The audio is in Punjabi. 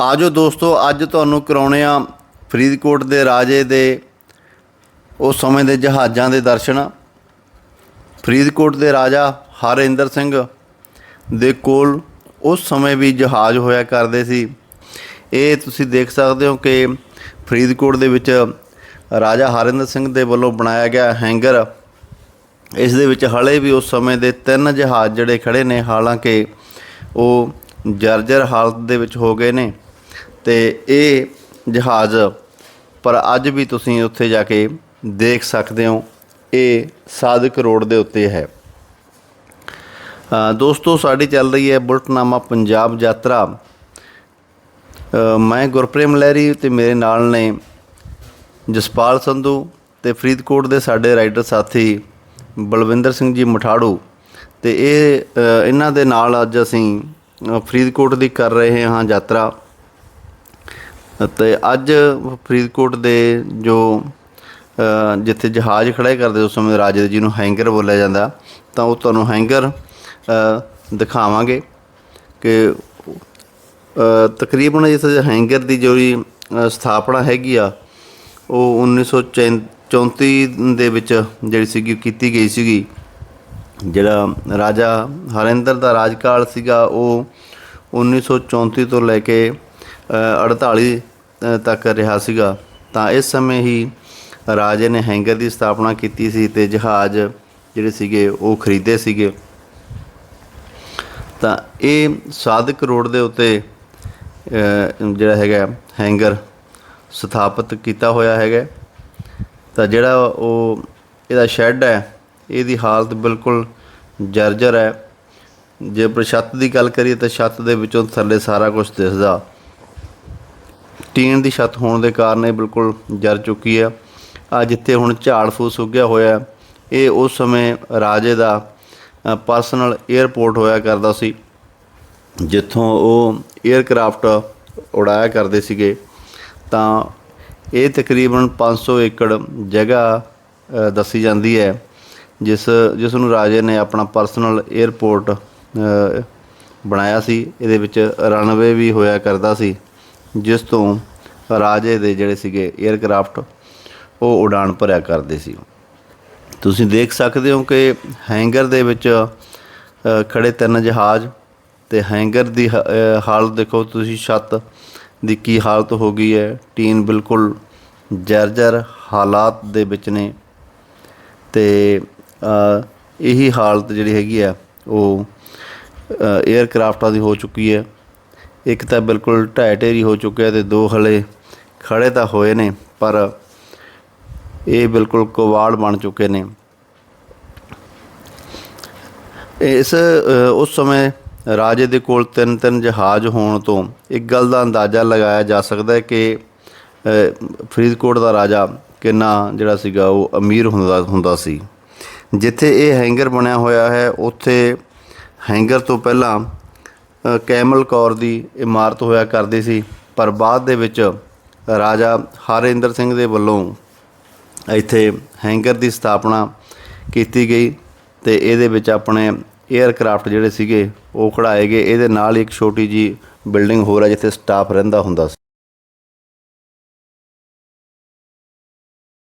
ਆਜੋ ਦੋਸਤੋ, ਅੱਜ ਤੁਹਾਨੂੰ ਕਰਾਉਣੇ ਆ ਫਰੀਦਕੋਟ ਦੇ ਰਾਜੇ ਦੇ ਉਸ ਸਮੇਂ ਦੇ ਜਹਾਜ਼ਾਂ ਦੇ ਦਰਸ਼ਨ। ਫਰੀਦਕੋਟ ਦੇ ਰਾਜਾ ਹਰਿੰਦਰ ਸਿੰਘ ਦੇ ਕੋਲ ਉਸ ਸਮੇਂ ਵੀ ਜਹਾਜ਼ ਹੋਇਆ ਕਰਦੇ ਸੀ। ਇਹ ਤੁਸੀਂ ਦੇਖ ਸਕਦੇ ਹੋ ਕਿ ਫਰੀਦਕੋਟ ਦੇ ਵਿੱਚ ਰਾਜਾ ਹਰਿੰਦਰ ਸਿੰਘ ਦੇ ਵੱਲੋਂ ਬਣਾਇਆ ਗਿਆ ਹੈਂਗਰ। ਇਸ ਦੇ ਵਿੱਚ ਹਲੇ ਵੀ ਉਸ ਸਮੇਂ ਦੇ ਤਿੰਨ ਜਹਾਜ਼ ਜਿਹੜੇ ਖੜੇ ਨੇ, ਹਾਲਾਂਕਿ ਉਹ ਜਰਜਰ ਹਾਲਤ ਦੇ ਵਿੱਚ ਹੋ ਗਏ ਨੇ। ਤੇ ਇਹ ਜਹਾਜ਼ ਪਰ ਅੱਜ ਵੀ ਤੁਸੀਂ ਉੱਥੇ ਜਾ ਕੇ ਦੇਖ ਸਕਦੇ ਹੋ, ਇਹ ਸਾਦਕ ਰੋਡ ਦੇ ਉੱਤੇ ਹੈ। ਦੋਸਤੋ, ਸਾਡੀ ਚੱਲ ਰਹੀ ਹੈ ਬੁਲਟਨਾਮਾ ਪੰਜਾਬ ਯਾਤਰਾ। ਮੈਂ ਗੁਰਪ੍ਰੇਮ ਲਹਿਰੀ ਤੇ ਮੇਰੇ ਨਾਲ ਨੇ ਜਸਪਾਲ ਸੰਧੂ ਤੇ ਫਰੀਦਕੋਟ ਦੇ ਸਾਡੇ ਰਾਈਡਰ ਸਾਥੀ ਬਲਵਿੰਦਰ ਸਿੰਘ ਜੀ ਮਠਾੜੂ ਤੇ ਇਹ ਇਹਨਾਂ ਦੇ ਨਾਲ ਅੱਜ ਅਸੀਂ ਫਰੀਦਕੋਟ ਦੀ ਕਰ ਰਹੇ ਹਾਂ ਯਾਤਰਾ। ਅਤੇ ਅੱਜ ਫਰੀਦਕੋਟ ਦੇ ਜੋ ਜਿੱਥੇ ਜਹਾਜ਼ ਖੜੇ ਕਰਦੇ ਉਸ ਸਮੇਂ ਰਾਜੇ ਜੀ ਨੂੰ ਹੈਂਗਰ ਬੋਲਿਆ ਜਾਂਦਾ ਤਾਂ ਉਹ ਤੁਹਾਨੂੰ ਹੈਂਗਰ ਦਿਖਾਵਾਂਗੇ ਕਿ ਤਕਰੀਬਨ ਇਸ ਹੈਂਗਰ ਦੀ ਜਿਹੜੀ ਸਥਾਪਨਾ ਹੈਗੀ ਆ ਉਹ 1934 ਦੇ ਵਿੱਚ ਜਿਹੜੀ ਸੀਗੀ ਕੀਤੀ ਗਈ ਸੀਗੀ। ਜਿਹੜਾ ਰਾਜਾ ਹਰਿੰਦਰ ਦਾ ਰਾਜਕਾਲ ਸੀਗਾ ਉਹ 1934 ਤੋਂ ਲੈ ਕੇ ਅ, 48 ਤੱਕ ਰਿਹਾ ਸੀਗਾ, ਤਾਂ ਇਸ ਸਮੇਂ ਹੀ ਰਾਜੇ ਨੇ ਹੈਂਗਰ ਦੀ ਸਥਾਪਨਾ ਕੀਤੀ ਸੀ ਤੇ ਜਹਾਜ਼ ਜਿਹੜੇ ਸੀਗੇ, ਉਹ ਖਰੀਦੇ ਸੀਗੇ। ਤਾਂ ਇਹ ਸਾਧਕ ਰੋਡ ਦੇ ਉੱਤੇ ਜਿਹੜਾ ਹੈਗਾ, ਹੈਂਗਰ ਸਥਾਪਿਤ ਕੀਤਾ ਹੋਇਆ ਹੈਗਾ। ਤਾਂ ਜਿਹੜਾ ਉਹ, ਇਹਦਾ ਸ਼ੈੱਡ ਹੈ, ਇਹਦੀ ਹਾਲਤ ਬਿਲਕੁਲ ਜਰਜਰ ਹੈ। ਜੇ ਪਰ ਛੱਤ ਦੀ ਗੱਲ ਕਰੀਏ ਤਾਂ ਛੱਤ ਦੇ ਵਿੱਚੋਂ ਥੱਲੇ ਸਾਰਾ ਕੁਝ ਦਿਸਦਾ ਟੀਨ ਦੀ ਛੱਤ ਹੋਣ ਦੇ ਕਾਰਨ ਇਹ ਬਿਲਕੁਲ ਜਰ ਚੁੱਕੀ ਆ ਆ ਜਿੱਥੇ ਹੁਣ ਝਾੜ ਫੂਸ ਉੱਗਿਆ ਹੋਇਆ ਇਹ ਉਸ ਸਮੇਂ ਰਾਜੇ ਦਾ ਪਰਸਨਲ 에ਅਰਪੋਰਟ ਹੋਇਆ ਕਰਦਾ ਸੀ, ਜਿੱਥੋਂ ਉਹ 에ਅਰਕ੍ਰਾਫਟ ਉਡਾਇਆ ਕਰਦੇ ਸੀਗੇ। ਤਾਂ ਇਹ ਤਕਰੀਬਨ 500 ਏਕੜ ਜਗ੍ਹਾ ਦੱਸੀ ਜਾਂਦੀ ਹੈ, ਜਿਸ ਜਿਸ ਨੂੰ ਰਾਜੇ ਨੇ ਆਪਣਾ ਪਰਸਨਲ 에ਅਰਪੋਰਟ ਬਣਾਇਆ ਸੀ। ਇਹਦੇ ਵਿੱਚ ਰਨਵੇ ਵੀ ਹੋਇਆ ਕਰਦਾ ਸੀ। ਜਿਸ ਤੋਂ ਰਾਜੇ ਦੇ ਜਿਹੜੇ ਸੀਗੇ 에ਅਰਕ੍ਰਾਫਟ ਉਹ ਉਡਾਨ ਭਰਿਆ ਕਰਦੇ ਸੀ। ਤੁਸੀਂ ਦੇਖ ਸਕਦੇ ਹੋ ਕਿ ਹੈਂਗਰ ਦੇ ਵਿੱਚ ਅ, ਖੜੇ ਤਿੰਨ ਜਹਾਜ਼ ਤੇ ਹੈਂਗਰ ਦੀ ਹਾਲਤ ਦੇਖੋ ਤੁਸੀਂ ਛੱਤ ਦੀ ਕੀ ਹਾਲਤ ਹੋ ਗਈ ਹੈ। ਟੀਨ ਬਿਲਕੁਲ ਜਰਜਰ ਹਾਲਾਤ ਦੇ ਵਿੱਚ ਨੇ। ਤੇ ਇਹੀ ਹਾਲਤ ਜਿਹੜੀ ਹੈਗੀ ਆ ਉਹ 에ਅਰਕ੍ਰਾਫਟਾਂ ਦੀ ਹੋ ਚੁੱਕੀ ਹੈ। ਇੱਕ ਤਾਂ ਬਿਲਕੁਲ ਢਹਿ ਢੇਰੀ ਹੋ ਚੁੱਕਿਆ ਤੇ ਦੋ ਹਲੇ ਖੜੇ ਤਾਂ ਹੋਏ ਨੇ, ਪਰ ਇਹ ਬਿਲਕੁਲ ਕਵਾੜ ਬਣ ਚੁੱਕੇ ਨੇ। ਇਸ ਉਸ ਸਮੇਂ ਰਾਜੇ ਦੇ ਕੋਲ ਤਿੰਨ ਤਿੰਨ ਜਹਾਜ਼ ਹੋਣ ਤੋਂ ਇੱਕ ਗੱਲ ਦਾ ਅੰਦਾਜ਼ਾ ਲਗਾਇਆ ਜਾ ਸਕਦਾ ਹੈ ਕਿ ਫਰੀਦਕੋਟ ਦਾ ਰਾਜਾ ਕਿੰਨਾ ਜਿਹੜਾ ਸੀਗਾ ਉਹ ਅਮੀਰ ਹੁੰਦਾ ਹੁੰਦਾ ਸੀ। ਜਿੱਥੇ ਇਹ ਹੈਂਗਰ ਬਣਿਆ ਹੋਇਆ ਹੈ, ਉੱਥੇ ਹੈਂਗਰ ਤੋਂ ਪਹਿਲਾਂ ਕੈਮਲ ਕੌਰ ਦੀ ਇਮਾਰਤ ਹੋਇਆ ਕਰਦੀ ਸੀ, ਪਰ ਬਾਅਦ ਦੇ ਵਿੱਚ ਰਾਜਾ ਹਰਿੰਦਰ ਸਿੰਘ ਦੇ ਵੱਲੋਂ ਇੱਥੇ ਹੈਂਗਰ ਦੀ ਸਥਾਪਨਾ ਕੀਤੀ ਗਈ ਤੇ ਇਹਦੇ ਵਿੱਚ ਆਪਣੇ 에ਅਰਕ੍ਰਾਫਟ ਜਿਹੜੇ ਸੀਗੇ ਉਹ ਖੜਾਏ ਗਏ। ਇਹਦੇ ਨਾਲ ਇੱਕ ਛੋਟੀ ਜੀ ਬਿਲਡਿੰਗ ਹੋਰ ਹੈ ਜਿੱਥੇ ਸਟਾਫ ਰਹਿੰਦਾ ਹੁੰਦਾ ਸੀ।